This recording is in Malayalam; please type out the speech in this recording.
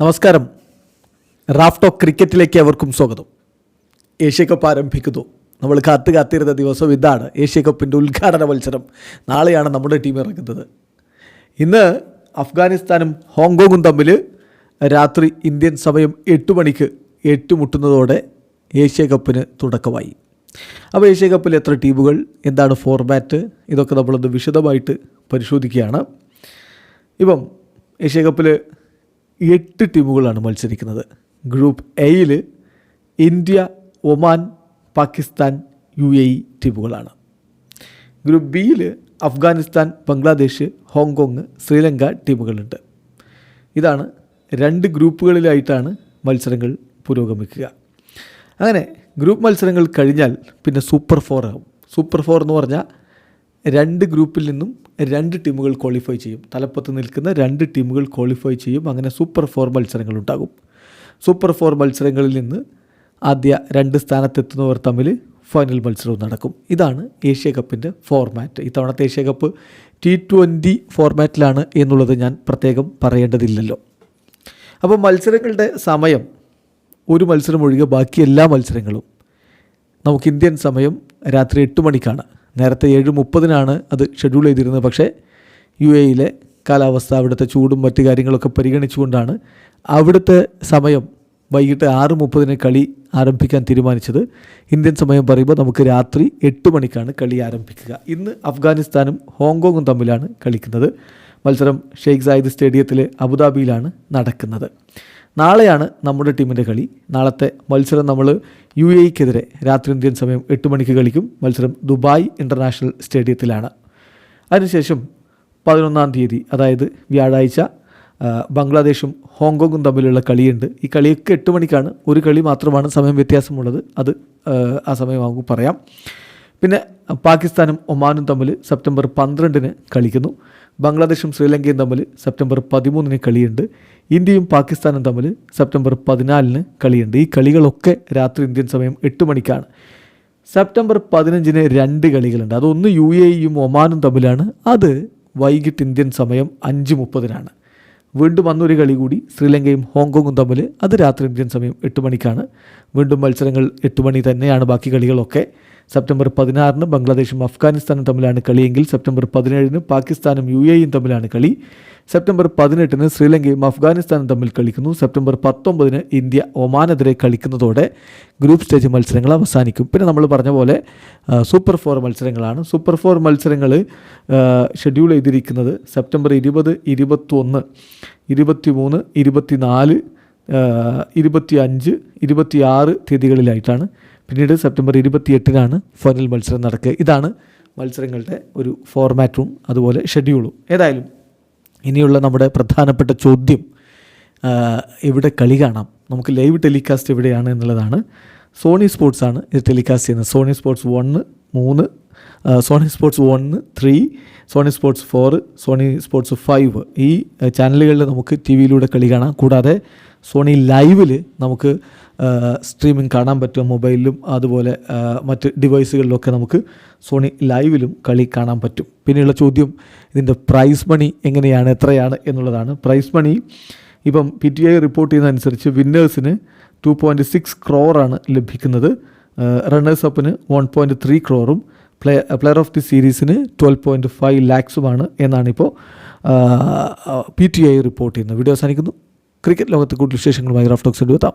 നമസ്കാരം. റാഫ്റ്റോ ക്രിക്കറ്റിലേക്ക് അവർക്കും സ്വാഗതം. ഏഷ്യ കപ്പ് ആരംഭിക്കുന്നു. നമ്മൾ കാത്തു കാത്തിരുന്ന ദിവസം ഇതാണ് ഏഷ്യ കപ്പിന്റെ ഉദ്ഘാടന മത്സരം. നാളെയാണ് നമ്മുടെ ടീം ഇറങ്ങുന്നത്. ഇന്ന് അഫ്ഗാനിസ്ഥാനും ഹോങ്കോങ്ങും തമ്മിൽ രാത്രി ഇന്ത്യൻ സമയം എട്ട് മണിക്ക് ഏറ്റുമുട്ടുന്നതോടെ ഏഷ്യ കപ്പിന് തുടക്കമായി. അപ്പോൾ ഏഷ്യ കപ്പിൽ എത്ര ടീമുകൾ എന്താണ് ഫോർമാറ്റ് ഇതൊക്കെ നമ്മളൊന്ന് വിശദമായിട്ട് പരിശോധിക്കുകയാണ്. ഇപ്പം ഏഷ്യ കപ്പിൽ എട്ട് ടീമുകളാണ് മത്സരിക്കുന്നത്. ഗ്രൂപ്പ് എയിൽ India Oman Pakistan U A E ടീമുകളാണ്. ഗ്രൂപ്പ് ബിയിൽ അഫ്ഗാനിസ്ഥാൻ ബംഗ്ലാദേശ് ഹോങ്കോങ് ശ്രീലങ്ക ടീമുകളുണ്ട്. ഇതാണ് രണ്ട് ഗ്രൂപ്പുകളിലായിട്ടാണ് മത്സരങ്ങൾ പുരോഗമിക്കുക. അങ്ങനെ ഗ്രൂപ്പ് മത്സരങ്ങൾ കഴിഞ്ഞാൽ പിന്നെ സൂപ്പർ ഫോർ ആകും സൂപ്പർ ഫോർ എന്ന് പറഞ്ഞാൽ രണ്ട് ഗ്രൂപ്പിൽ നിന്നും രണ്ട് ടീമുകൾ ക്വാളിഫൈ ചെയ്യും. തലപ്പത്ത് നിൽക്കുന്ന രണ്ട് ടീമുകൾ ക്വാളിഫൈ ചെയ്യും. അങ്ങനെ സൂപ്പർ ഫോർ മത്സരങ്ങൾ ഉണ്ടാകും. സൂപ്പർ ഫോർ മത്സരങ്ങളിൽ നിന്ന് ആദ്യ രണ്ട് സ്ഥാനത്തെത്തുന്നവർ തമ്മിൽ ഫൈനൽ മത്സരവും നടക്കും. ഇതാണ് ഏഷ്യ കപ്പിന്റെ ഫോർമാറ്റ് ഇത്തവണത്തെ ഏഷ്യ കപ്പ് ടി ട്വന്റി ഫോർമാറ്റിലാണ് എന്നുള്ളത് ഞാൻ പ്രത്യേകം പറയേണ്ടതില്ലല്ലോ. അപ്പോൾ മത്സരങ്ങളുടെ സമയം ഒരു മത്സരം ഒഴികെ ബാക്കി എല്ലാ മത്സരങ്ങളും നമുക്ക് ഇന്ത്യൻ സമയം രാത്രി എട്ട് മണിക്കാണ്. നേരത്തെ ഏഴ് മുപ്പതിനാണ് അത് ഷെഡ്യൂൾ ചെയ്തിരുന്നത്. പക്ഷേ യു എയിലെ കാലാവസ്ഥ അവിടുത്തെ ചൂടും മറ്റു കാര്യങ്ങളൊക്കെ പരിഗണിച്ചുകൊണ്ടാണ് അവിടുത്തെ സമയം വൈകിട്ട് ആറ് മുപ്പതിന് കളി ആരംഭിക്കാൻ തീരുമാനിച്ചത്. ഇന്ത്യൻ സമയം പറയുമ്പോൾ നമുക്ക് രാത്രി എട്ട് മണിക്കാണ് കളി ആരംഭിക്കുക. ഇന്ന് അഫ്ഗാനിസ്ഥാനും ഹോങ്കോങ്ങും തമ്മിലാണ് കളിക്കുന്നത്. മത്സരം ഷെയ്ഖ് സായിദ് സ്റ്റേഡിയത്തിൽ അബുദാബിയിലാണ് നടക്കുന്നത്. നാളെയാണ് നമ്മുടെ ടീമിന്റെ കളി. നാളത്തെ മത്സരം നമ്മൾ യു എക്കെതിരെ രാത്രി ഇന്ത്യൻ സമയം എട്ട് മണിക്ക് കളിക്കും. മത്സരം ദുബായ് ഇന്റർനാഷണൽ സ്റ്റേഡിയത്തിലാണ്. അതിനുശേഷം പതിനൊന്നാം തീയതി അതായത് വ്യാഴാഴ്ച ബംഗ്ലാദേശും ഹോങ്കോങ്ങും തമ്മിലുള്ള കളിയുണ്ട്. ഈ കളിയൊക്കെ എട്ട് മണിക്കാണ്. ഒരു കളി മാത്രമാണ് സമയം വ്യത്യാസമുള്ളത്. അത് ആ, സമയമാകും പറയാം. പിന്നെ പാകിസ്ഥാനും ഒമാനും തമ്മിൽ സെപ്റ്റംബർ പന്ത്രണ്ടിന് കളിക്കുന്നു. ബംഗ്ലാദേശും ശ്രീലങ്കയും തമ്മിൽ സെപ്റ്റംബർ പതിമൂന്നിന് കളിയുണ്ട്. ഇന്ത്യയും പാകിസ്ഥാനും തമ്മിൽ സെപ്റ്റംബർ പതിനാലിന് കളിയുണ്ട്. ഈ കളികളൊക്കെ രാത്രി ഇന്ത്യൻ സമയം എട്ട് മണിക്കാണ്. സെപ്റ്റംബർ പതിനഞ്ചിന് രണ്ട് കളികളുണ്ട്. അതൊന്ന് യു എ ഇയും ഒമാനും തമ്മിലാണ്. അത് വൈകിട്ട് ഇന്ത്യൻ സമയം അഞ്ച് മുപ്പതിനാണ്. വീണ്ടും അന്നൊരു കളി കൂടി ശ്രീലങ്കയും ഹോങ്കോങ്ങും തമ്മിൽ. അത് രാത്രി ഇന്ത്യൻ സമയം എട്ട് മണിക്കാണ്. വീണ്ടും മത്സരങ്ങൾ എട്ട് മണി തന്നെയാണ് ബാക്കി കളികളൊക്കെ. സെപ്റ്റംബർ പതിനാറിന് ബംഗ്ലാദേശും അഫ്ഗാനിസ്ഥാനും തമ്മിലാണ് കളിയെങ്കിൽ സെപ്റ്റംബർ പതിനേഴിന് പാകിസ്ഥാനും യു എയും തമ്മിലാണ് കളി. സെപ്റ്റംബർ പതിനെട്ടിന് ശ്രീലങ്കയും അഫ്ഗാനിസ്ഥാനും തമ്മിൽ കളിക്കുന്നു. സെപ്റ്റംബർ പത്തൊമ്പതിന് ഇന്ത്യ ഒമാനെതിരെ കളിക്കുന്നതോടെ ഗ്രൂപ്പ് സ്റ്റേജ് മത്സരങ്ങൾ അവസാനിക്കും. പിന്നെ നമ്മൾ പറഞ്ഞ പോലെ സൂപ്പർ ഫോർ മത്സരങ്ങളാണ്. സൂപ്പർ ഫോർ മത്സരങ്ങൾ ഷെഡ്യൂൾ ചെയ്തിരിക്കുന്നത് സെപ്റ്റംബർ ഇരുപത് ഇരുപത്തൊന്ന് ഇരുപത്തി മൂന്ന് ഇരുപത്തിനാല് ഇരുപത്തി അഞ്ച് ഇരുപത്തിയാറ് തീയതികളിലായിട്ടാണ്. പിന്നീട് സെപ്റ്റംബർ ഇരുപത്തിയെട്ടിനാണ് ഫൈനൽ മത്സരം നടക്കുക. ഇതാണ് മത്സരങ്ങളുടെ ഒരു ഫോർമാറ്റും അതുപോലെ ഷെഡ്യൂളും ഏതായാലും ഇനിയുള്ള നമ്മുടെ പ്രധാനപ്പെട്ട ചോദ്യം എവിടെ കളി കാണാം? നമുക്ക് ലൈവ് ടെലികാസ്റ്റ് എവിടെയാണ് എന്നുള്ളതാണ്. സോണി സ്പോർട്സ് ആണ് ഇത് ടെലികാസ്റ്റ് ചെയ്യുന്നത്. സോണി സ്പോർട്സ് വണ്ണ് മൂന്ന് Sony sports one three Sony sports four Sony sports five ഈ ചാനലുകളിൽ നമുക്ക് ടി വിയിലൂടെ കളി കാണാം. കൂടാതെ സോണി ലൈവിൽ നമുക്ക് സ്ട്രീമിംഗ് കാണാൻ പറ്റും മൊബൈലിലും അതുപോലെ മറ്റ് ഡിവൈസുകളിലൊക്കെ നമുക്ക് സോണി ലൈവിലും കളി കാണാൻ പറ്റും. പിന്നെയുള്ള ചോദ്യം ഇതിന്റെ പ്രൈസ് മണി എങ്ങനെയാണ് എത്രയാണ് എന്നുള്ളതാണ്. പ്രൈസ് മണി ഇപ്പം പി ടി ഐ റിപ്പോർട്ട് ചെയ്യുന്നതനുസരിച്ച് വിന്നേഴ്സിന് ടു പോയിന്റ് സിക്സ് ക്രോറാണ് ലഭിക്കുന്നത്. റണ്ണേഴ്സ് അപ്പിന് വൺ പോയിന്റ് ത്രീ ക്രോറും പ്ലേ പ്ലെയർ ഓഫ് ദി സീരീസിന് ട്വൽവ് പോയിന്റ് ഫൈവ് ലാക്സുമാണ് എന്നാണിപ്പോൾ പി ടി ഐ റിപ്പോർട്ട് ചെയ്യുന്നത്. വീഡിയോ അവസാനിക്കുന്നു. ക്രിക്കറ്റ് ലോകത്തെ കൂടുതൽ വിശേഷങ്ങളുമായി റഫ് ടോക്സ് എടുത്താം